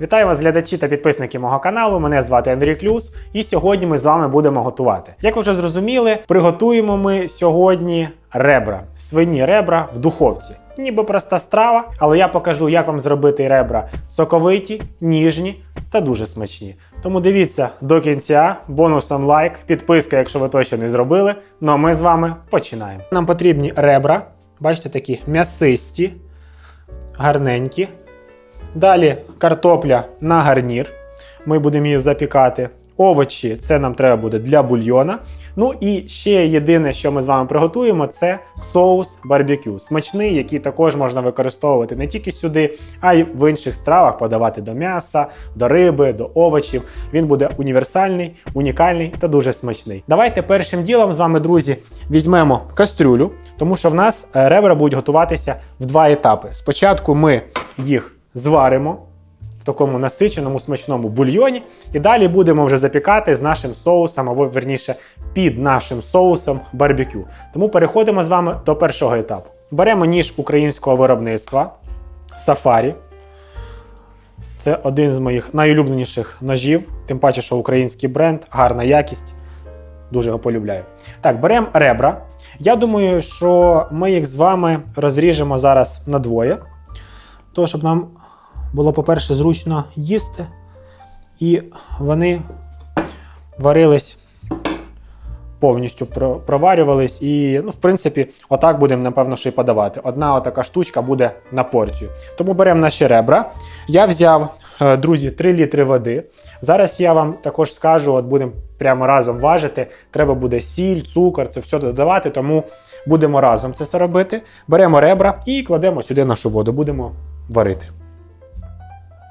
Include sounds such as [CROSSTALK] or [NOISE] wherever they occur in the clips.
Вітаю вас, глядачі та підписники мого каналу. Мене звати Андрій Клюс, і сьогодні ми з вами будемо готувати. Як ви вже зрозуміли, приготуємо ми сьогодні ребра, свині ребра в духовці. Ніби проста страва, але я покажу, як вам зробити ребра соковиті, ніжні та дуже смачні. Тому дивіться до кінця, бонусом лайк, підписка, якщо ви точно не зробили. Ну а ми з вами починаємо. Нам потрібні ребра, бачите, такі м'ясисті, гарненькі. Далі картопля на гарнір. Ми будемо її запікати. Овочі це нам треба буде для бульйона. Ну і ще єдине, що ми з вами приготуємо, це соус барбекю. Смачний, який також можна використовувати не тільки сюди, а й в інших стравах подавати до м'яса, до риби, до овочів. Він буде універсальний, унікальний та дуже смачний. Давайте першим ділом з вами, друзі, візьмемо кастрюлю, тому що в нас е, ребра будуть готуватися в два етапи. Спочатку ми їх зваримо в такому насиченому смачному бульйоні, і далі будемо вже запікати з нашим соусом, або верніше під нашим соусом барбекю. Тому переходимо з вами до першого етапу. Беремо ніж українського виробництва Safari. Це один з моїх найулюбленіших ножів, тим паче, що український бренд, гарна якість. Дуже його полюбляю. Так, беремо ребра. Я думаю, що ми їх з вами розріжемо зараз на двоє. То, щоб нам було, по-перше, зручно їсти, і вони варились повністю проварювались. І, ну, в принципі, отак будемо, напевно, що і подавати. Одна отака штучка буде на порцію. Тому беремо наші ребра. Я взяв, е, друзі, 3 літри води. Зараз я вам також скажу, от будемо прямо разом важити. Треба буде сіль, цукор, це все додавати, тому будемо разом це все робити. Беремо ребра і кладемо сюди нашу воду, будемо варити.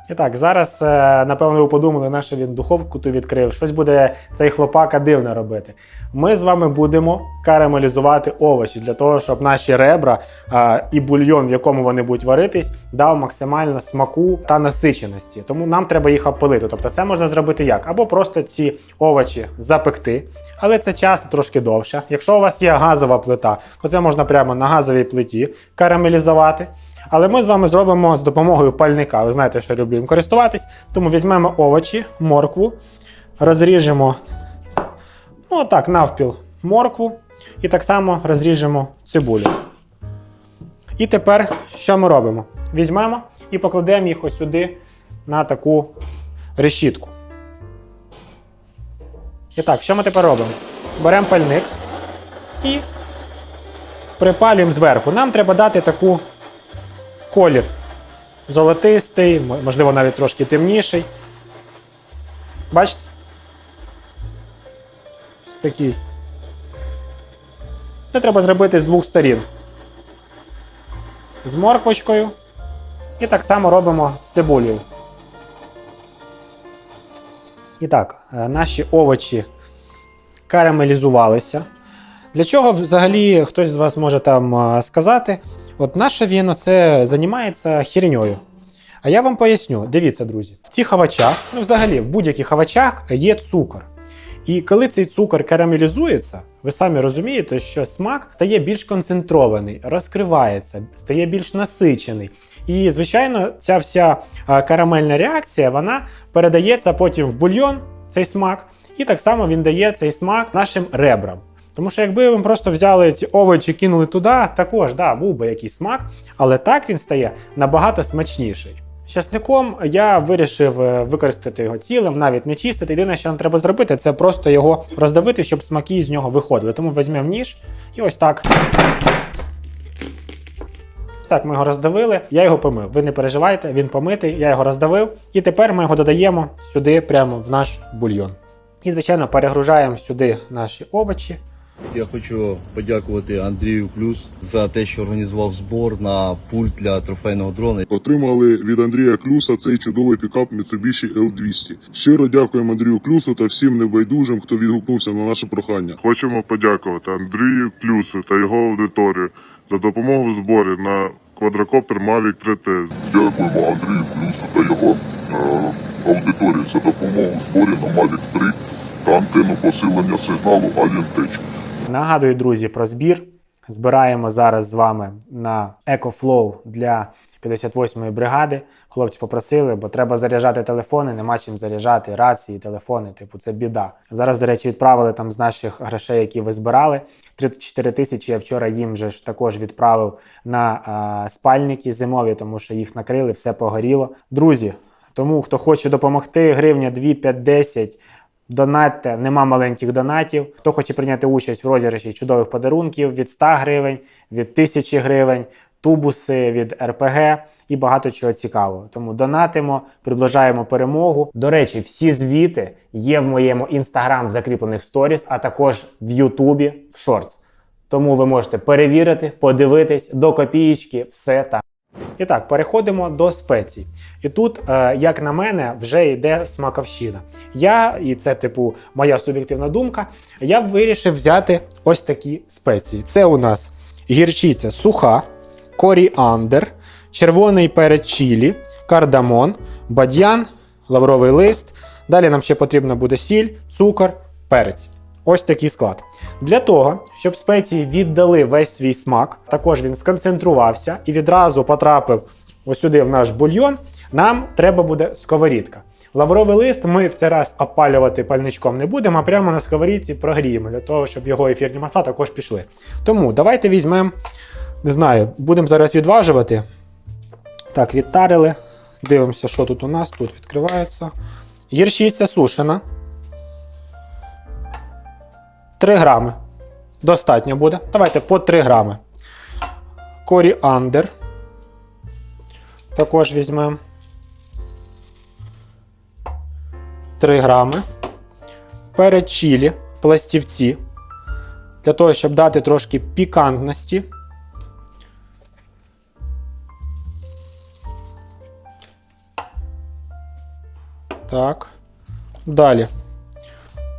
І так, зараз, е, напевно, ви подумали, на він духовку ту відкрив. Щось буде цей хлопака дивно робити. Ми з вами будемо карамелізувати овочі для того, щоб наші ребра е, і бульйон, в якому вони будуть варитись, дав максимально смаку та насиченості. Тому нам треба їх опилити. Тобто, це можна зробити як? Або просто ці овочі запекти, але це час трошки довше. Якщо у вас є газова плита, то це можна прямо на газовій плиті карамелізувати. Але ми з вами зробимо з допомогою пальника. Ви знаєте, що я люблю їм користуватись. Тому візьмемо овочі, моркву, розріжемо ну, отак, навпіл моркву. І так само розріжемо цибулю. І тепер що ми робимо? Візьмемо і покладемо їх ось сюди на таку решітку. І так, що ми тепер робимо? Беремо пальник і припалюємо зверху. Нам треба дати таку колір золотистий, можливо, навіть трошки темніший. Бачите? Ось такий. Це треба зробити з двох сторін. З морквочкою. І так само робимо з цибулею. І так, е, наші овочі карамелізувалися. Для чого взагалі хтось з вас може там сказати? От наше віно це займається херньою. А я вам поясню, дивіться, друзі, в цих овочах, ну взагалі в будь-яких овочах є цукор. І коли цей цукор карамелізується, ви самі розумієте, що смак стає більш концентрований, розкривається, стає більш насичений. І, звичайно, ця вся карамельна реакція вона передається потім в бульйон, цей смак, і так само він дає цей смак нашим ребрам. Тому що якби ви просто взяли ці овочі, кинули туди, також да, був би якийсь смак, але так він стає набагато смачніший. З Часником я вирішив е, використати його цілим, навіть не чистити. Єдине, що нам треба зробити, це просто його роздавити, щоб смаки з нього виходили. Тому візьмемо ніж і ось так. Так ми його роздавили, я його помив. Ви не переживайте, він помитий, я його роздавив. І тепер ми його додаємо сюди, прямо в наш бульйон. І, звичайно, перегружаємо сюди наші овочі. Я хочу подякувати Андрію Плюс за те, що організував збор на пульт для трофейного дрона. Отримали від Андрія Клюса цей чудовий пікап Mitsubishi L200. Щиро дякуємо Андрію Клюсу та всім небайдужим, хто відгукнувся на наше прохання. Хочемо подякувати Андрію Клюсу та його аудиторію за допомогу в зборі на квадрокоптер Mavic 3T. Дякуємо Андрію Плюсу та його е, аудиторії за допомогу в зборі на Mavic 3 та антенну посилення сигналу Alien Tech. Нагадую, друзі, про збір. Збираємо зараз з вами на EcoFlow для 58-ї бригади. Хлопці попросили, бо треба заряджати телефони, нема чим заряджати рації, телефони. Типу, це біда. Зараз, до речі, відправили там з наших грошей, які ви збирали. 34 тисячі. Я вчора їм вже ж також відправив на а, спальники зимові, тому що їх накрили, все погоріло. Друзі, тому хто хоче допомогти, гривня 2, 5, 10. Донатьте, нема маленьких донатів. Хто хоче прийняти участь в розіграші чудових подарунків від 100 гривень, від 1000 гривень, тубуси від РПГ і багато чого цікавого. Тому донатимо, приближаємо перемогу. До речі, всі звіти є в моєму інстаграм в закріплених сторіс, а також в Ютубі в шортс. Тому ви можете перевірити, подивитись до копієчки, все там. І так, переходимо до спецій. І тут, е, як на мене, вже йде смаковщина. Я, і це, типу, моя суб'єктивна думка, я вирішив взяти ось такі спеції. Це у нас гірчиця суха, коріандр, червоний перець чілі, кардамон, бадьян, лавровий лист. Далі нам ще потрібно буде сіль, цукор, перець. Ось такий склад. Для того, щоб спеції віддали весь свій смак, також він сконцентрувався і відразу потрапив сюди в наш бульйон, нам треба буде сковорідка. Лавровий лист ми в цей раз опалювати пальничком не будемо, а прямо на сковорідці прогріємо, для того, щоб його ефірні масла також пішли. Тому давайте візьмемо, не знаю, будемо зараз відважувати. Так, відтарили. Дивимося, що тут у нас. Тут відкривається. Гірчиця сушена. 3 грами. Достатньо буде. Давайте по 3 грами. Коріандр. Також візьмемо. 3 грами. Перед чілі, пластівці. Для того, щоб дати трошки пікантності. Так. Далі.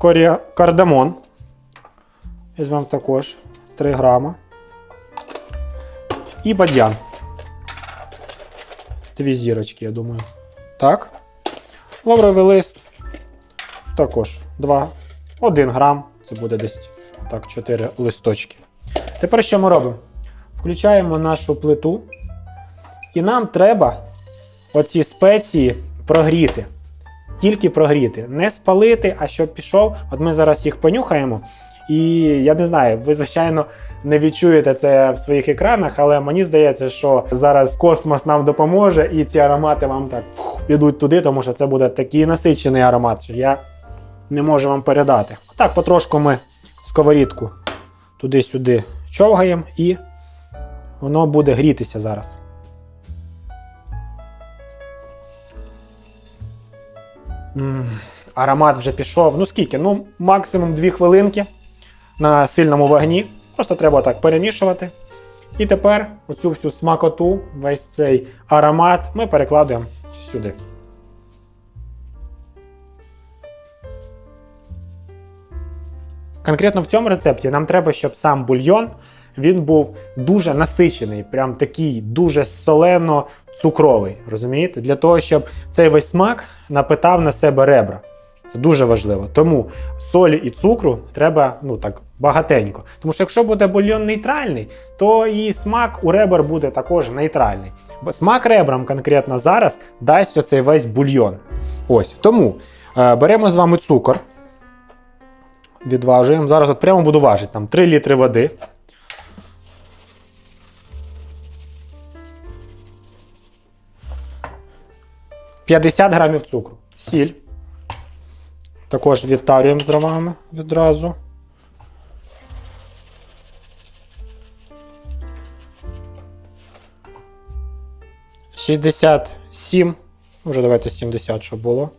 Корія... Кардамон. Візьмемо також 3 грама. І бадьян. Дві зірочки, я думаю. Так. Лавровий лист. Також 2. 1 грам. Це буде десь так, 4 листочки. Тепер що ми робимо? Включаємо нашу плиту. І нам треба оці спеції прогріти. Тільки прогріти. Не спалити, а щоб пішов. От ми зараз їх понюхаємо. І я не знаю, ви, звичайно, не відчуєте це в своїх екранах, але мені здається, що зараз космос нам допоможе, і ці аромати вам так підуть туди, тому що це буде такий насичений аромат, що я не можу вам передати. Так, потрошку ми сковорідку туди-сюди човгаємо, і воно буде грітися зараз. М, Аромат вже пішов. Ну скільки? Ну, максимум 2 хвилинки на сильному вогні. Просто треба так перемішувати. І тепер оцю всю смакоту, весь цей аромат ми перекладуємо сюди. Конкретно в цьому рецепті нам треба, щоб сам бульйон він був дуже насичений, прям такий дуже солено-цукровий. Розумієте? Для того, щоб цей весь смак напитав на себе ребра. Це дуже важливо. Тому солі і цукру треба ну так багатенько. Тому що якщо буде бульйон нейтральний, то і смак у ребер буде також нейтральний. Бо смак ребрам конкретно зараз дасть оцей весь бульйон. Ось тому е, беремо з вами цукор. Відважуємо. Зараз от прямо буду важити там 3 літри води. «50 грамів цукру. Сіль. Також відтарюємо з дровами відразу. Шістдесят сім. Може, давайте 70, щоб було.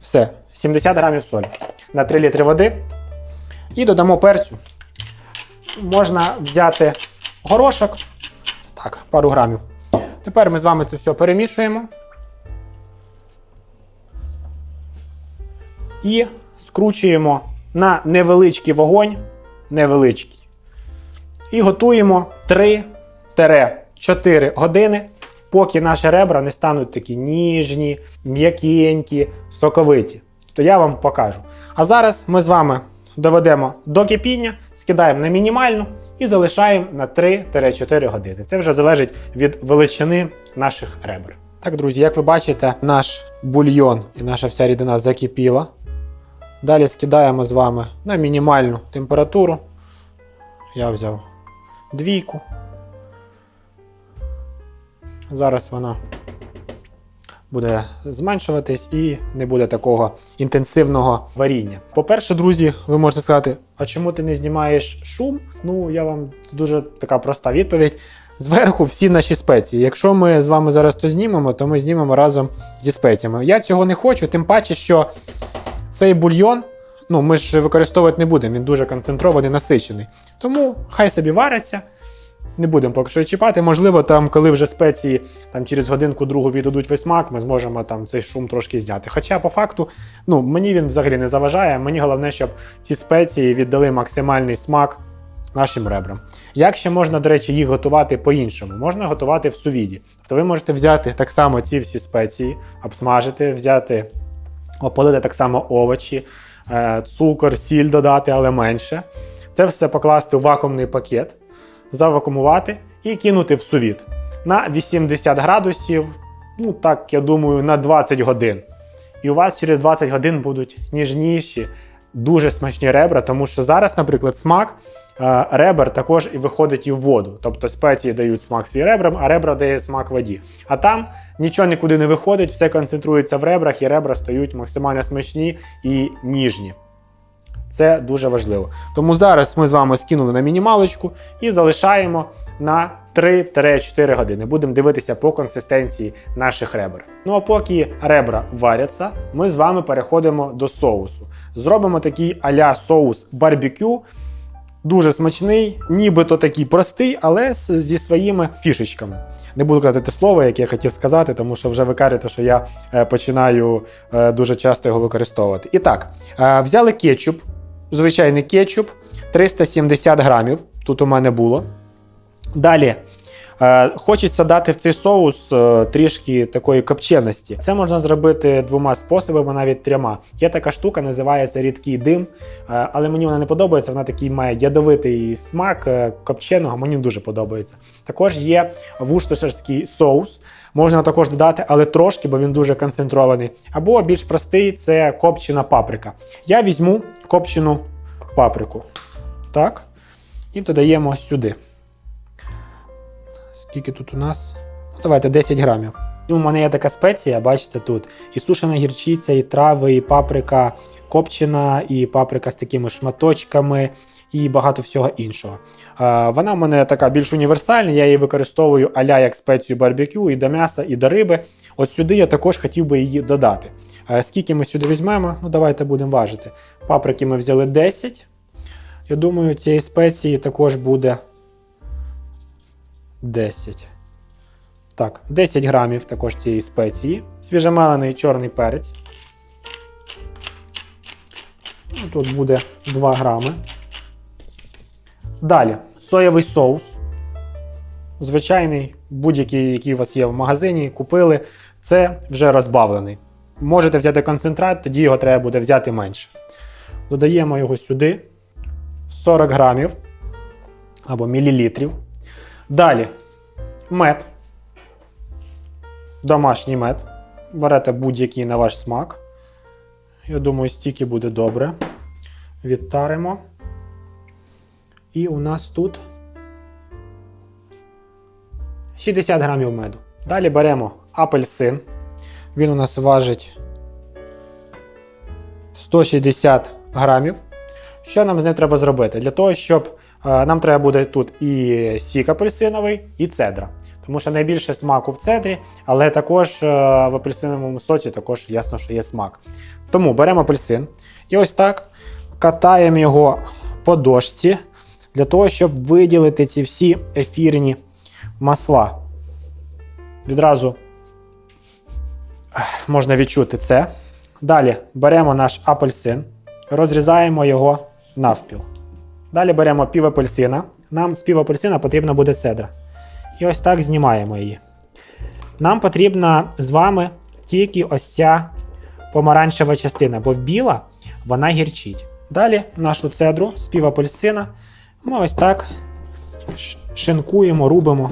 Все. 70 грамів солі на 3 літри води. І додамо перцю. Можна взяти горошок. Так, пару грамів. Тепер ми з вами це все перемішуємо. І скручуємо на невеличкий вогонь. Невеличкий. І готуємо 3-4 години, поки наші ребра не стануть такі ніжні, м'якенькі, соковиті. То я вам покажу. А зараз ми з вами доведемо до кипіння скидаємо на мінімальну і залишаємо на 3-4 години. Це вже залежить від величини наших ребер. Так, друзі, як ви бачите, наш бульйон і наша вся рідина закипіла. Далі скидаємо з вами на мінімальну температуру. Я взяв двійку. Зараз вона буде зменшуватись і не буде такого інтенсивного варіння. По-перше, друзі, ви можете сказати, а чому ти не знімаєш шум? Ну, я вам дуже така проста відповідь. Зверху всі наші спеції. Якщо ми з вами зараз то знімемо, то ми знімемо разом зі спеціями. Я цього не хочу, тим паче, що цей бульйон, ну ми ж використовувати не будемо, він дуже концентрований, насичений. Тому хай собі вариться. Не будемо поки що чіпати. Можливо, там, коли вже спеції там, через годинку другу віддадуть весь смак, ми зможемо там цей шум трошки зняти. Хоча, по факту, ну, мені він взагалі не заважає. Мені головне, щоб ці спеції віддали максимальний смак нашим ребрам. Як ще можна, до речі, їх готувати по-іншому? Можна готувати в сувіді. Тобто ви можете взяти так само ці всі спеції, обсмажити, взяти, опалити так само овочі, е, цукор, сіль додати, але менше. Це все покласти у вакуумний пакет, завакумувати і кинути в сувіт на 80 градусів, ну так, я думаю, на 20 годин. І у вас через 20 годин будуть ніжніші, дуже смачні ребра, тому що зараз, наприклад, смак е, ребер також і виходить і в воду. Тобто спеції дають смак свій ребрам, а ребра дає смак воді. А там нічого нікуди не виходить, все концентрується в ребрах, і ребра стають максимально смачні і ніжні. Це дуже важливо. Тому зараз ми з вами скинули на мінімалочку і залишаємо на 3-4 години. Будемо дивитися по консистенції наших ребер. Ну а поки ребра варяться, ми з вами переходимо до соусу. Зробимо такий а-ля соус барбекю. Дуже смачний, нібито такий простий, але зі своїми фішечками. Не буду казати те слово, яке я хотів сказати, тому що вже ви кажете, що я е, починаю е, дуже часто його використовувати. І так, е, взяли кетчуп, звичайний кетчуп, 370 грамів. Тут у мене було. Далі. Е, Хочеться дати в цей соус е, трішки такої копченості. Це можна зробити двома способами, навіть трьома. Є така штука, називається рідкий дим, е, але мені вона не подобається. Вона такий має ядовитий смак копченого, мені дуже подобається. Також є вуштешерський соус. Можна також додати, але трошки, бо він дуже концентрований. Або більш простий це копчена паприка. Я візьму копчену паприку. Так. І додаємо сюди. Скільки тут у нас? Ну, давайте 10 грамів. У мене є така спеція, бачите тут. І сушена гірчиця, і трави, і паприка копчена, і паприка з такими шматочками, і багато всього іншого. Вона в мене така більш універсальна, я її використовую аля як спецію барбекю і до м'яса, і до риби. От сюди я також хотів би її додати. Скільки ми сюди візьмемо? Ну, давайте будемо важити. Паприки ми взяли 10. Я думаю, цієї спеції також буде 10. Так, 10 грамів також цієї спеції. Свіжемелений чорний перець. Ну, Тут буде 2 грами. Далі соєвий соус. Звичайний, будь-який, який у вас є в магазині, купили. Це вже розбавлений. Можете взяти концентрат, тоді його треба буде взяти менше. Додаємо його сюди. 40 грамів або мілілітрів. Далі мед. Домашній мед. Берете будь-який на ваш смак. Я думаю, стільки буде добре. Відтаримо. І у нас тут 60 грамів меду. Далі беремо апельсин. Він у нас важить 160 грамів. Що нам з ним треба зробити? Для того, щоб е, нам треба буде тут і сік апельсиновий, і цедра. Тому що найбільше смаку в цедрі, але також е, в апельсиновому соці також ясно, що є смак. Тому беремо апельсин і ось так катаємо його по дошці для того, щоб виділити ці всі ефірні масла. Відразу можна відчути це. Далі беремо наш апельсин, розрізаємо його навпіл. Далі беремо пів апельсина. Нам з пів апельсина потрібна буде цедра. І ось так знімаємо її. Нам потрібна з вами тільки ось ця помаранчева частина, бо біла вона гірчить. Далі нашу цедру з пів апельсина Ми ось так шинкуємо, рубимо.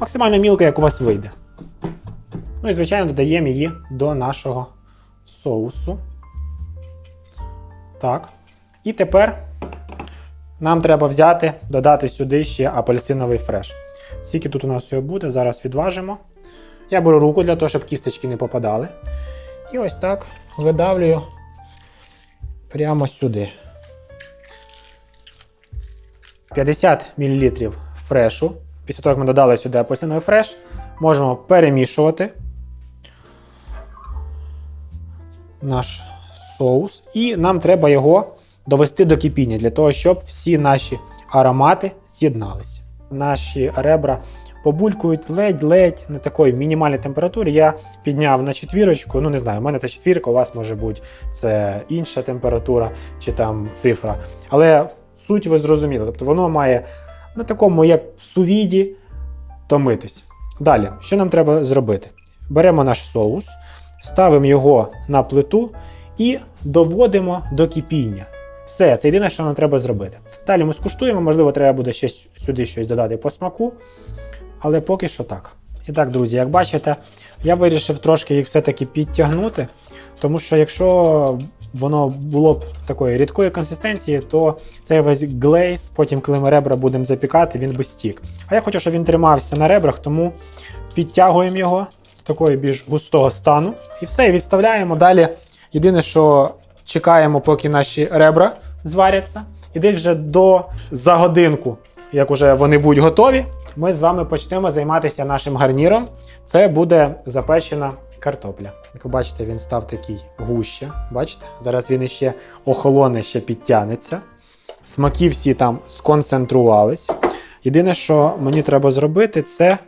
Максимально мілко, як у вас вийде. Ну і, звичайно, додаємо її до нашого соусу. Так. І тепер нам треба взяти, додати сюди ще апельсиновий фреш. Скільки тут у нас його буде, зараз відважимо. Я беру руку для того, щоб кісточки не попадали. І ось так видавлюю прямо сюди. 50 мл фрешу. Після того, як ми додали сюди апельсиновий фреш, можемо перемішувати наш соус. І нам треба його довести до кипіння для того, щоб всі наші аромати з'єдналися. Наші ребра побулькують ледь-ледь на такій мінімальній температурі. Я підняв на четвірочку. Ну не знаю, у мене це четвірка, у вас може бути це інша температура чи там цифра. Але суть ви зрозуміли. Тобто воно має на такому, як сувіді, томитись. Далі, що нам треба зробити? Беремо наш соус, ставимо його на плиту і доводимо до кипіння. Все, це єдине, що нам треба зробити. Далі ми скуштуємо, можливо, треба буде ще сюди щось додати по смаку, але поки що так. І так, друзі, як бачите, я вирішив трошки їх все-таки підтягнути, тому що якщо воно було б такої рідкої консистенції, то цей весь глейс, потім, коли ми ребра будемо запікати, він би стік. А я хочу, щоб він тримався на ребрах, тому підтягуємо його такого більш густого стану. І все, і відставляємо далі. Єдине, що чекаємо, поки наші ребра зваряться. І десь вже до за годинку, як уже вони будуть готові, ми з вами почнемо займатися нашим гарніром. Це буде запечена картопля. Як ви бачите, він став такий гуще. Бачите? Зараз він іще охолоне, ще підтягнеться. Смаки всі там сконцентрувались. Єдине, що мені треба зробити, це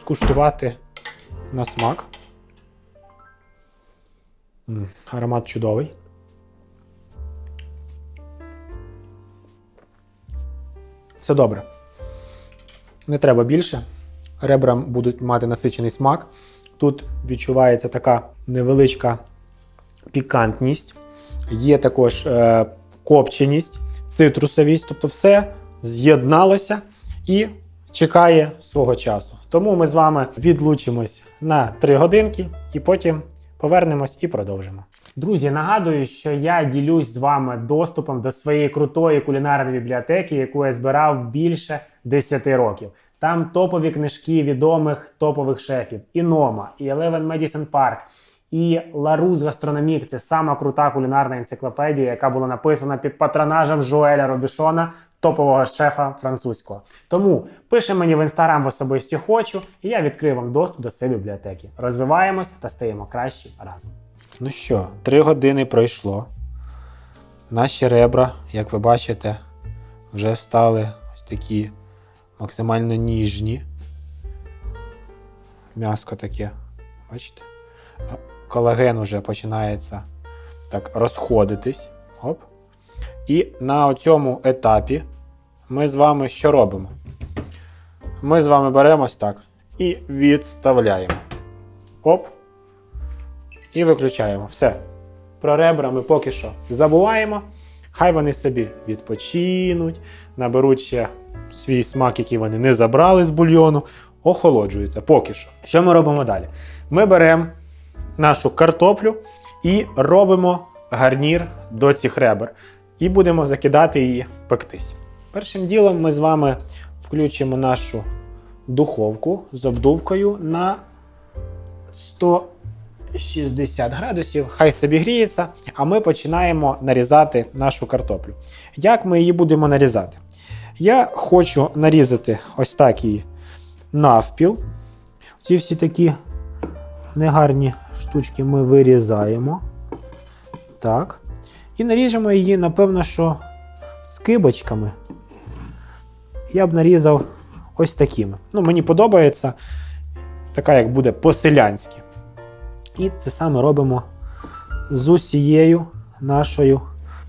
скуштувати на смак. Аромат чудовий. Все добре. Не треба більше. Ребра будуть мати насичений смак. Тут відчувається така невеличка пікантність. Є також е, копченість, цитрусовість, тобто все з'єдналося і чекає свого часу. Тому ми з вами відлучимось на 3 годинки і потім повернемось і продовжимо. Друзі, нагадую, що я ділюсь з вами доступом до своєї крутої кулінарної бібліотеки, яку я збирав більше 10 років. Там топові книжки відомих топових шефів: і Нома, і Eleven Medicine Park, і Ларус Гастрономік це сама крута кулінарна енциклопедія, яка була написана під патронажем Жуеля Робішона, топового шефа французького. Тому пише мені в інстаграм в особисті хочу, і я відкрию вам доступ до своєї бібліотеки. Розвиваємось та стаємо кращі разом. Ну що, три години пройшло. Наші ребра, як ви бачите, вже стали ось такі максимально ніжні. М'яско таке. Бачите? Колаген уже починається так розходитись. Оп. І на цьому етапі ми з вами що робимо? Ми з вами беремо ось так і відставляємо. Оп. І виключаємо. Все. Про ребра ми поки що забуваємо. Хай вони собі відпочинуть, наберуть ще свій смак, який вони не забрали з бульйону, охолоджуються поки що. Що ми робимо далі? Ми беремо нашу картоплю і робимо гарнір до цих ребер. І будемо закидати її пектись. Першим ділом ми з вами включимо нашу духовку з обдувкою на 160 градусів. Хай собі гріється, а ми починаємо нарізати нашу картоплю. Як ми її будемо нарізати? Я хочу нарізати ось так її навпіл. Ці всі такі негарні штучки ми вирізаємо. Так. І наріжемо її, напевно, що скибочками. Я б нарізав ось такими. Ну, мені подобається. Така, як буде по-селянськи. І це саме робимо з усією нашою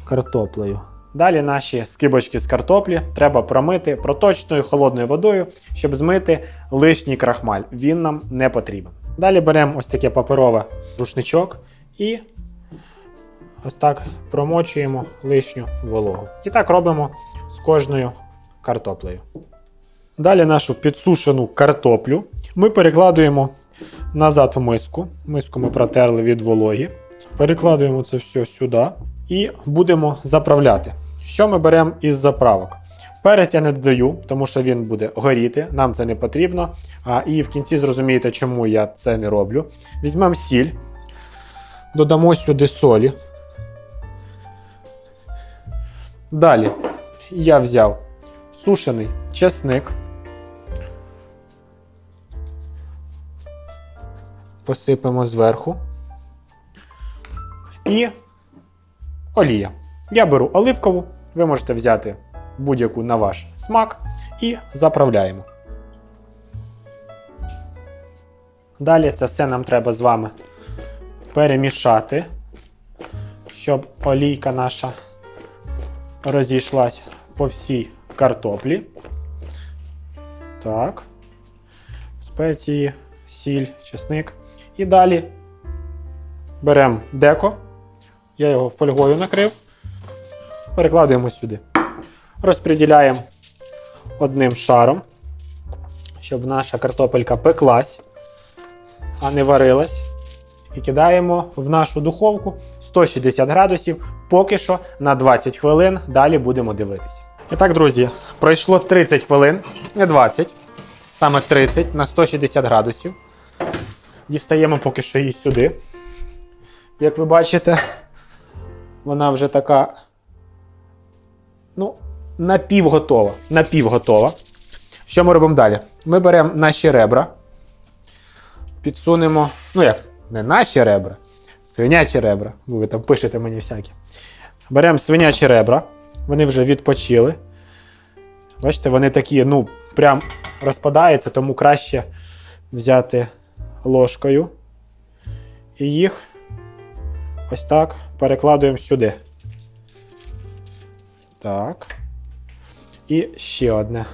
картоплею. Далі наші скибочки з картоплі треба промити проточною холодною водою, щоб змити лишній крахмаль. Він нам не потрібен. Далі беремо ось таке паперове рушничок і ось так промочуємо лишню вологу. І так робимо з кожною картоплею. Далі нашу підсушену картоплю ми перекладуємо назад в миску. Миску ми протерли від вологі. Перекладуємо це все сюди і будемо заправляти. Що ми беремо із заправок? Перець я не додаю, тому що він буде горіти, нам це не потрібно. А, і в кінці зрозумієте, чому я це не роблю. Візьмемо сіль, додамо сюди солі. Далі я взяв сушений чесник. Посипемо зверху. І олія. Я беру оливкову, ви можете взяти будь-яку на ваш смак і заправляємо. Далі це все нам треба з вами перемішати, щоб олійка наша розійшлась по всій картоплі. Так. Спеції, сіль, чесник. І далі беремо деко. Я його фольгою накрив. Перекладуємо сюди. Розподіляємо одним шаром, щоб наша картопелька пеклась, а не варилась. І кидаємо в нашу духовку 160 градусів поки що на 20 хвилин. Далі будемо дивитися. І так, друзі, пройшло 30 хвилин, не 20, саме 30 на 160 градусів. Дістаємо поки що її сюди. Як ви бачите, вона вже така. Ну, напівготова. Напівготова. Що ми робимо далі? Ми беремо наші ребра, підсунемо. Ну як, не наші ребра, свинячі ребра. Ви там пишете мені всякі. Беремо свинячі ребра, вони вже відпочили. Бачите, вони такі, ну, прям розпадаються, тому краще взяти ложкою і їх ось так перекладуємо сюди. Так. І ще одне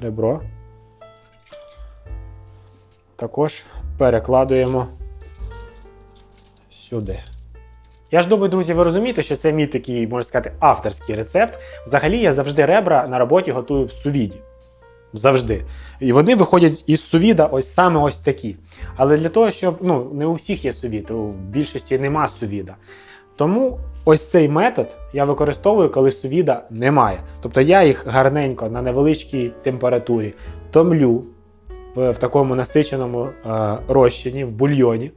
ребро. Також перекладуємо сюди. Я ж думаю, друзі, ви розумієте, що це мій такий, можна сказати, авторський рецепт. Взагалі, я завжди ребра на роботі готую в сувіді. Завжди. І вони виходять із сувіда ось саме ось такі. Але для того, щоб ну, не у всіх є сувід, в більшості нема сувіда. Тому ось цей метод я використовую, коли сувіда немає. Тобто я їх гарненько на невеличкій температурі томлю в, в такому насиченому е, розчині, в бульйоні.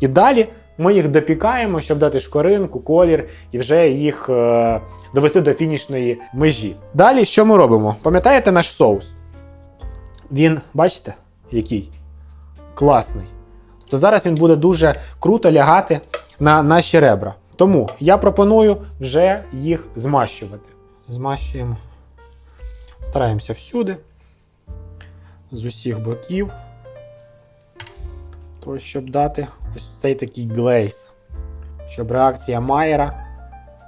І далі ми їх допікаємо, щоб дати шкоринку, колір і вже їх е, довести до фінішної межі. Далі що ми робимо? Пам'ятаєте наш соус? Він, бачите, який? Класний. Тобто зараз він буде дуже круто лягати на наші ребра. Тому я пропоную вже їх змащувати. Змащуємо. Стараємося всюди, з усіх боків. То, щоб дати ось цей такий глейс. Щоб реакція Майера,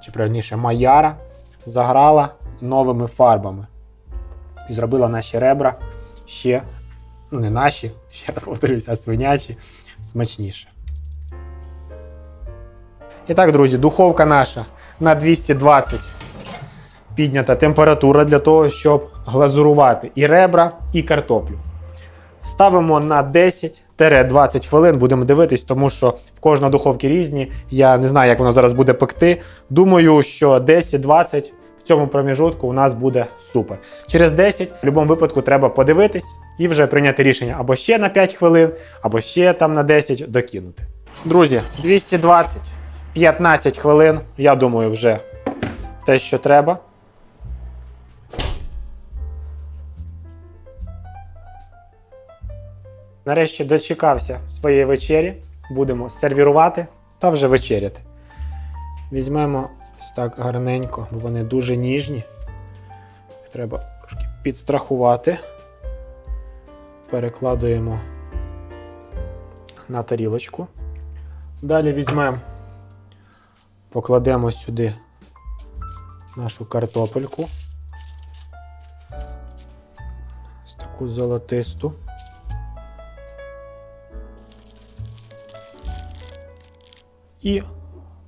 чи правильніше Маяра, заграла новими фарбами. І зробила наші ребра ще, ну не наші, [LAUGHS] ще раз повторюся, а свинячі, смачніше. І так, друзі, духовка наша на 220 піднята температура для того, щоб глазурувати і ребра, і картоплю. Ставимо на 10-20 хвилин, будемо дивитись, тому що в кожної духовки різні. Я не знаю, як воно зараз буде пекти. Думаю, що 10-20 в цьому проміжутку у нас буде супер. Через 10 в будь-якому випадку треба подивитись і вже прийняти рішення або ще на 5 хвилин, або ще там на 10 докинути. Друзі, 220, 15 хвилин. Я думаю, вже те, що треба. Нарешті дочекався своєї вечері. Будемо сервірувати та вже вечеряти. Візьмемо ось так гарненько, бо вони дуже ніжні. Треба трошки підстрахувати. Перекладуємо на тарілочку. Далі візьмемо, покладемо сюди нашу картопельку. Ось таку золотисту. і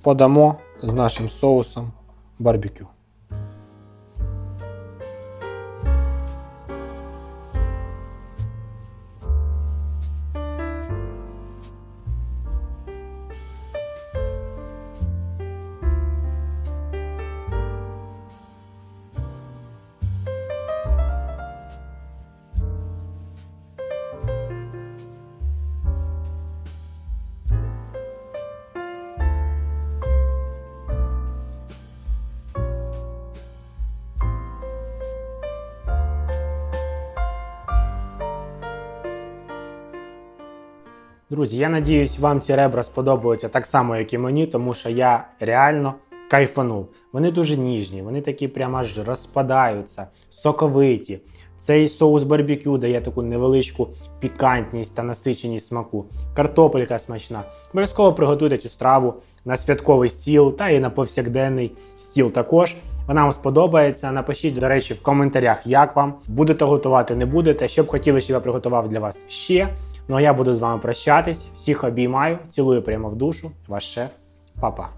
подамо з нашим соусом барбекю. Друзі, я надіюсь, вам ці ребра сподобаються так само, як і мені, тому що я реально кайфанув. Вони дуже ніжні, вони такі прямо аж розпадаються, соковиті. Цей соус барбекю дає таку невеличку пікантність та насиченість смаку. Картопелька смачна. Обов'язково приготуйте цю страву на святковий стіл та і на повсякденний стіл також. Вона вам сподобається. Напишіть, до речі, в коментарях, як вам будете готувати, не будете. Що б хотіли, щоб я приготував для вас ще. Ну а я буду з вами прощатись. Всіх обіймаю, цілую прямо в душу. Ваш шеф, Па-па.